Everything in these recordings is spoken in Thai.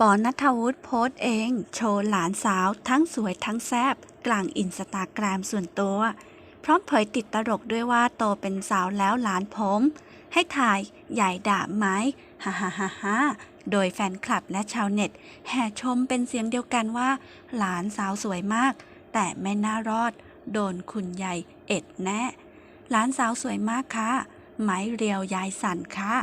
ปอนัทวุฒิโพสต์เอง โชว์หลานสาวทั้งสวยทั้งแซบกลางอินสตาแกรมส่วนตัว พร้อมเผยติดตลกด้วยว่าโตเป็นสาวแล้วหลานผม ให้ถ่ายใหญ่ด่าไหมฮ่าฮ่าฮ่าฮ่าโดยแฟนคลับและชาวเน็ต แห่ชมเป็นเสียงเดียวกันว่า หลานสาวสวยมาก แต่ไม่น่ารอด โดนคุณใหญ่เอ็ดแน่ หลานสาวสวยมากค่ะไม้เรียวยายสั่นค่ะ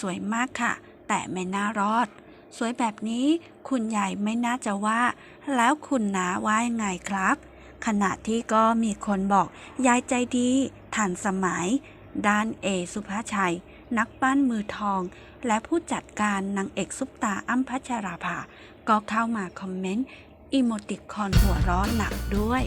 สวยมากค่ะ แต่ไม่น่ารอด สวยแบบนี้คุณยายไม่น่าจะว่า แล้วคุณนาว่ายังไงครับ ขณะที่ก็มีคนบอก ยายใจดีทันสมัย ด้านเอสุภาชัย นักปั้นมือทอง และผู้จัดการนางเอกซุปตาอ้ำพัชราภา ก็เข้ามาคอมเมนต์อีโมติคอนหัวร้อนหนักด้วย